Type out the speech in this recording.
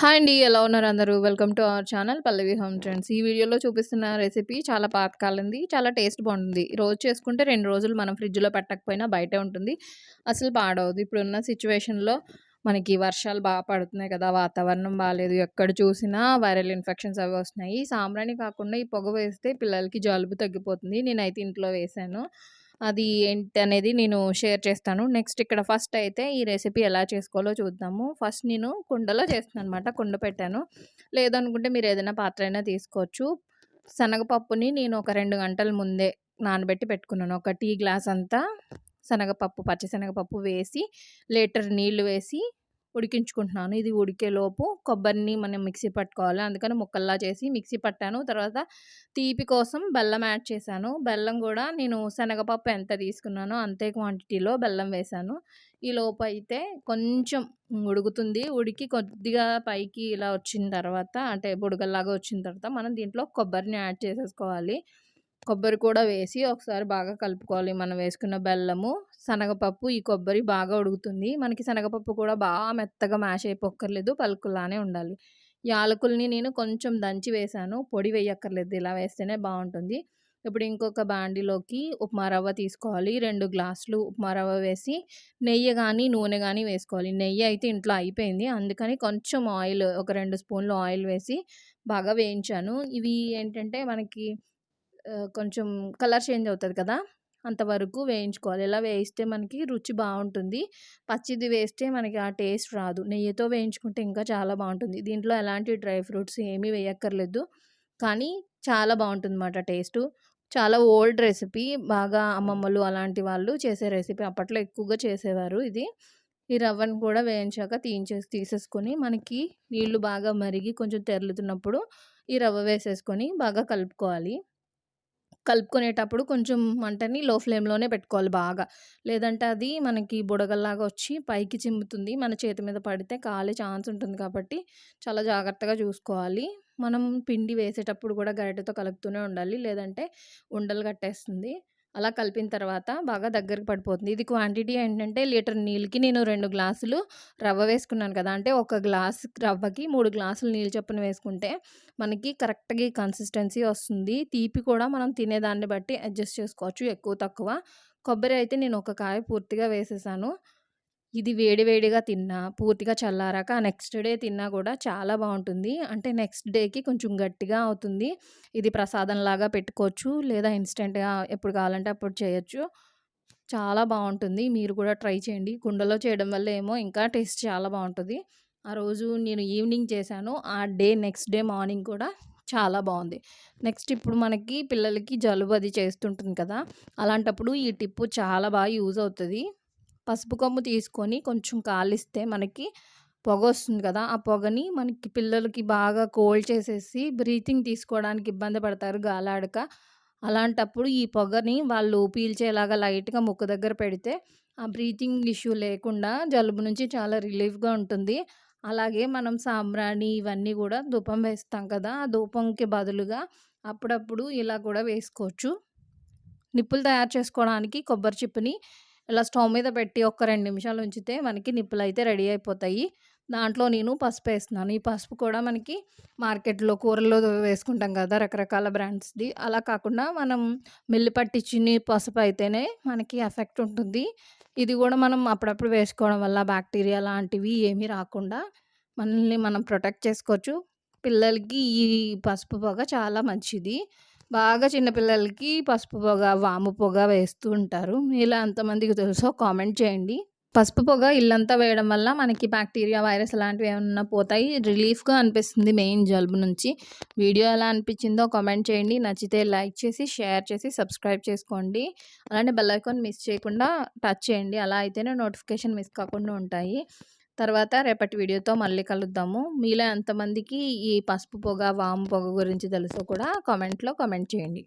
Hi అండి ఎలా ఉన్నారు అందరూ? Welcome to our channel Pallavi home trends. ఈ వీడియోలో చూపిస్తున్న రెసిపీ చాలా పాతకాలంది చాలా టేస్ట్ బాగుంటుంది. రోజు చేసుకుంటే రెండు రోజులు మనం ఫ్రిడ్జ్లో పెట్టకపోయినా బయటే ఉంటుంది. అసలు పాడవద్దు ఇప్పుడున్న సిచ్యువేషన్లో మనకి వర్షాలు బాగా పడుతున్నాయి కదా వాతావరణం బాగాలేదు ఎక్కడ చూసినా వైరల్ ఇన్ఫెక్షన్స్ అవి వస్తున్నాయి. సాంబ్రాణి కాకుండా ఈ పొగ వేస్తే పిల్లలకి జలుబు తగ్గిపోతుంది. నేనైతే ఇంట్లో వేసాను. అది ఏంటి అనేది నేను షేర్ చేస్తాను. నెక్స్ట్ ఇక్కడ ఫస్ట్ అయితే ఈ రెసిపీ ఎలా చేసుకోవాలో చూద్దాము. ఫస్ట్ నేను కుండలో చేస్తున్నాను అనమాట కుండ పెట్టాను. లేదనుకుంటే మీరు ఏదైనా పాత్ర అయినా తీసుకోవచ్చు. శనగపప్పుని నేను ఒక రెండు గంటల ముందే నానబెట్టి పెట్టుకున్నాను. ఒక టీ గ్లాస్ అంతా శనగపప్పు పచ్చిశనగపప్పు వేసి లీటర్ నీళ్ళు వేసి ఉడికించుకుంటున్నాను. ఇది ఉడికేలోపు కొబ్బరిని మనం మిక్సీ పట్టుకోవాలి. అందుకని ముక్కల్లా చేసి మిక్సీ పట్టాను. తర్వాత తీపి కోసం బెల్లం యాడ్ చేశాను. బెల్లం కూడా నేను శనగపప్పు ఎంత తీసుకున్నానో అంతే క్వాంటిటీలో బెల్లం వేశాను. ఈ లోపు అయితే కొంచెం ఉడుకుతుంది. ఉడికి కొద్దిగా పైకి ఇలా వచ్చిన తర్వాత అంటే బుడగల్లాగా వచ్చిన తర్వాత మనం దీంట్లో కొబ్బరిని యాడ్ చేసేసుకోవాలి. కొబ్బరి కూడా వేసి ఒకసారి బాగా కలుపుకోవాలి. మనం వేసుకున్న బెల్లము శనగపప్పు ఈ కొబ్బరి బాగా ఉడుకుతుంది. మనకి శనగపప్పు కూడా బాగా మెత్తగా మ్యాష్ అయిపోక్కర్లేదు పలుకులానే ఉండాలి. యాలకుల్ని నేను కొంచెం దంచి వేశాను పొడి వేయక్కర్లేదు ఇలా వేస్తేనే బాగుంటుంది. ఇప్పుడు ఇంకొక బాండిలోకి ఉప్మా రవ్వ తీసుకోవాలి. రెండు గ్లాసులు ఉప్మా రవ్వ వేసి నెయ్యి కానీ నూనె కానీ వేసుకోవాలి. నెయ్యి అయితే ఇంట్లో అయిపోయింది. అందుకని కొంచెం ఆయిల్ ఒక రెండు స్పూన్లు ఆయిల్ వేసి బాగా వేయించాను. ఇవి ఏంటంటే మనకి కొంచెం కలర్ చేంజ్ అవుతుంది కదా! అంతవరకు వేయించుకోవాలి. ఇలా వేయిస్తే మనకి రుచి బాగుంటుంది. పచ్చిది వేస్తే మనకి ఆ టేస్ట్ రాదు. నెయ్యితో వేయించుకుంటే ఇంకా చాలా బాగుంటుంది. దీంట్లో ఎలాంటి డ్రై ఫ్రూట్స్ ఏమీ వేయక్కర్లేదు. కానీ చాలా బాగుంటుంది అన్నమాట టేస్ట్. చాలా ఓల్డ్ రెసిపీ. బాగా అమ్మమ్మలు అలాంటి వాళ్ళు చేసే రెసిపీ. అప్పట్లో ఎక్కువగా చేసేవారు ఇది. ఈ రవ్వను కూడా వేయించాక తీయించేసి తీసేసుకొని మనకి నీళ్ళు బాగా మరిగి కొంచెం తెరులుతున్నప్పుడు ఈ రవ్వ వేసేసుకొని బాగా కలుపుకోవాలి. కలుపుకునేటప్పుడు కొంచెం మంటని లో ఫ్లేమ్లోనే పెట్టుకోవాలి బాగా. లేదంటే అది మనకి బుడగల్లాగా వచ్చి పైకి చిమ్ముతుంది. మన చేతి మీద పడితే కాలే ఛాన్స్ ఉంటుంది కాబట్టి చాలా జాగ్రత్తగా చూసుకోవాలి. మనం పిండి వేసేటప్పుడు కూడా గరిటెతో కలుపుతూనే ఉండాలి. లేదంటే ఉండలు కట్టేస్తుంది. అలా కలిపిన తర్వాత బాగా దగ్గరికి పడిపోతుంది. ఇది క్వాంటిటీ ఏంటంటే లీటర్ నీళ్ళకి నేను రెండు గ్లాసులు రవ్వ వేసుకున్నాను కదా! అంటే ఒక గ్లాస్ రవ్వకి మూడు గ్లాసులు నీళ్ళు చొప్పున వేసుకుంటే మనకి కరెక్ట్గా కన్సిస్టెన్సీ వస్తుంది. తీపి కూడా మనం తినేదాన్ని బట్టి అడ్జస్ట్ చేసుకోవచ్చు ఎక్కువ తక్కువ. కొబ్బరి అయితే నేను ఒక కాయ పూర్తిగా వేసేసాను. ఇది వేడివేడిగా తిన్నా పూర్తిగా చల్లారాక నెక్స్ట్ డే తిన్నా కూడా చాలా బాగుంటుంది. అంటే నెక్స్ట్ డేకి కొంచెం గట్టిగా అవుతుంది. ఇది ప్రసాదంలాగా పెట్టుకోవచ్చు లేదా ఇన్స్టెంట్గా ఎప్పుడు కావాలంటే అప్పుడు చేయొచ్చు. చాలా బాగుంటుంది. మీరు కూడా ట్రై చేయండి. కుండలో చేయడం వల్ల ఏమో ఇంకా టేస్ట్ చాలా బాగుంటుంది. ఆ రోజు నేను ఈవినింగ్ చేశాను. ఆ డే నెక్స్ట్ డే మార్నింగ్ కూడా చాలా బాగుంది. నెక్స్ట్ ఇప్పుడు మనకి పిల్లలకి జలుబు అది చేస్తుంటుంది కదా. అలాంటప్పుడు ఈ టిప్పు చాలా బాగా యూజ్ అవుతుంది. పసుపు కొమ్ము తీసుకొని కొంచెం కాలిస్తే మనకి పొగ వస్తుంది కదా ఆ పొగని మనకి పిల్లలకి బాగా కోల్డ్ చేసేసి బ్రీతింగ్ తీసుకోవడానికి ఇబ్బంది పడతారు గాలాడక. అలాంటప్పుడు ఈ పొగని వాళ్ళు పీల్చేలాగా లైట్గా ముక్కు దగ్గర పెడితే ఆ బ్రీతింగ్ ఇష్యూ లేకుండా జలుబు నుంచి చాలా రిలీఫ్గా ఉంటుంది. అలాగే మనం సాంబ్రాణి ఇవన్నీ కూడా ధూపం వేస్తాం కదా ఆ ధూపంకి బదులుగా అప్పుడప్పుడు ఇలా కూడా వేసుకోవచ్చు. నిప్పులు తయారు చేసుకోవడానికి కొబ్బరి చిప్పుని ఇలా స్టవ్ మీద పెట్టి ఒక రెండు నిమిషాలు ఉంచితే మనకి నిప్పులు అయితే రెడీ అయిపోతాయి. దాంట్లో నేను పసుపు వేస్తున్నాను. ఈ పసుపు కూడా మనకి మార్కెట్లో కూరల్లో వేసుకుంటాం కదా రకరకాల బ్రాండ్స్ది. అలా కాకుండా మనం మిల్లు పట్టించిన పసుపు అయితేనే మనకి ఎఫెక్ట్ ఉంటుంది. ఇది కూడా మనం అప్పుడప్పుడు వేసుకోవడం వల్ల బ్యాక్టీరియా లాంటివి ఏమీ రాకుండా మనల్ని మనం ప్రొటెక్ట్ చేసుకోవచ్చు. పిల్లలకి ఈ పసుపు పొగ చాలా మంచిది. బాగా చిన్నపిల్లలకి పసుపు పొగ వాము పొగ వేస్తూ ఉంటారు. ఇలా ఎంతమందికి తెలుసో కామెంట్ చేయండి. పసుపు పొగ ఇల్లంతా వేయడం వల్ల మనకి బ్యాక్టీరియా వైరస్ అలాంటివి ఏమన్నా పోతాయి? రిలీఫ్గా అనిపిస్తుంది మెయిన్ జలుబు నుంచి. వీడియో ఎలా అనిపించిందో కామెంట్ చేయండి. నచ్చితే లైక్ చేసి షేర్ చేసి సబ్స్క్రైబ్ చేసుకోండి. అలానే బెల్ ఐకాన్ మిస్ చేయకుండా టచ్ చేయండి. అలా అయితేనే నోటిఫికేషన్ మిస్ కాకుండా ఉంటాయి. తర్వాత రేపటి వీడియోతో మళ్ళీ కలుద్దాము. మీలో ఎంతమందికి ఈ పసుపు పొగ వాము పొగ గురించి తెలుసో కూడా కామెంట్లో కామెంట్ చేయండి.